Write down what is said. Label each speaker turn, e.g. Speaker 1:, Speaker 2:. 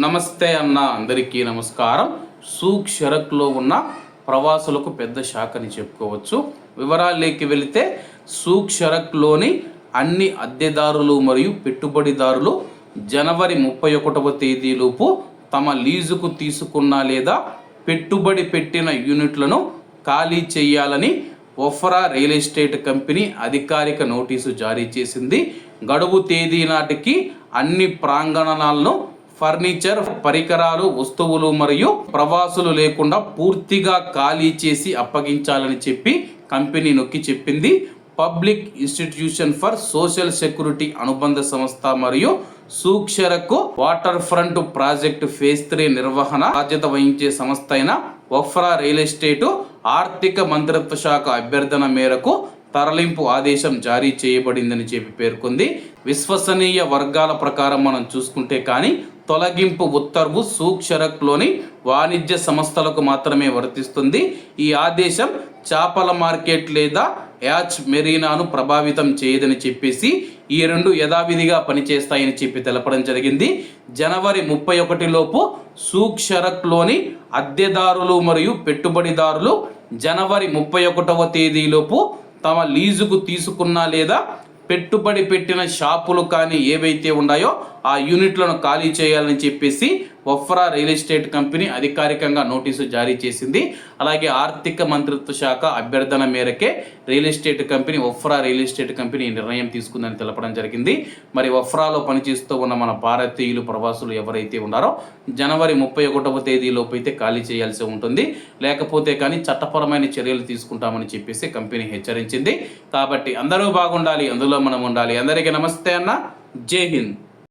Speaker 1: నమస్తే అన్న అందరికీ నమస్కారం. సూక్షరక్లో ఉన్న ప్రవాసులకు పెద్ద శాఖని అని చెప్పుకోవచ్చు. వివరాల్లోకి వెళితే సూక్షరక్లోని అన్ని అద్దెదారులు మరియు పెట్టుబడిదారులు జనవరి ముప్పై ఒకటవ తేదీలోపు తమ లీజుకు తీసుకున్న లేదా పెట్టుబడి పెట్టిన యూనిట్లను ఖాళీ చేయాలని ఒఫరా రియల్ ఎస్టేట్ కంపెనీ అధికారిక నోటీసు జారీ చేసింది. గడువు తేదీ నాటికి అన్ని ప్రాంగణాలను ఫర్నిచర్ పరికరాలు వస్తువులు మరియు ప్రవాసులు లేకుండా పూర్తిగా ఖాళీ చేసి అప్పగించాలని చెప్పి కంపెనీ నొక్కి చెప్పింది. Public institution for social security అనుబంధ సంస్థ మరియు సూక్షరకు water front project phase three నిర్వహణ బాధ్యత వహించే సంస్థ అయిన వఫ్రా రియల్ ఎస్టేటు ఆర్థిక మంత్రిత్వ శాఖ అభ్యర్థన మేరకు తరలింపు ఆదేశం జారీ చేయబడిందని చెప్పి పేర్కొంది. విశ్వసనీయ వర్గాల ప్రకారం మనం చూసుకుంటే కానీ తొలగింపు ఉత్తర్వు సూక్షరక్లోని వాణిజ్య సంస్థలకు మాత్రమే వర్తిస్తుంది. ఈ ఆదేశం చేపల మార్కెట్ లేదా యాచ్ మెరీనాను ప్రభావితం చేయదని చెప్పేసి ఈ రెండు యథావిధిగా పనిచేస్తాయని చెప్పి తెలపడం జరిగింది. జనవరి ముప్పై ఒకటిలోపు సూక్షరక్లోని అద్దెదారులు మరియు పెట్టుబడిదారులు జనవరి ముప్పై ఒకటవ తేదీలోపు తమ లీజుకు తీసుకున్న లేదా పెట్టుబడి పెట్టిన షాపులు కానీ ఏవైతే ఉన్నాయో ఆ యూనిట్లను ఖాళీ చేయాలని చెప్పేసి వఫ్రా రియల్ ఎస్టేట్ కంపెనీ అధికారికంగా నోటీసు జారీ చేసింది. అలాగే ఆర్థిక మంత్రిత్వ శాఖ అభ్యర్థన మేరకే real estate company Wafra real estate company ఈ నిర్ణయం తీసుకుందని తెలపడం జరిగింది. మరి వఫ్రాలో పనిచేస్తూ ఉన్న మన భారతీయులు ప్రవాసులు ఎవరైతే ఉన్నారో జనవరి ముప్పై ఒకటవ తేదీలోపు అయితే ఖాళీ చేయాల్సి ఉంటుంది. లేకపోతే కానీ చట్టపరమైన చర్యలు తీసుకుంటామని చెప్పేసి కంపెనీ హెచ్చరించింది. కాబట్టి అందరూ బాగుండాలి అందులో మనం ఉండాలి. అందరికీ నమస్తే అన్న. జై హింద్.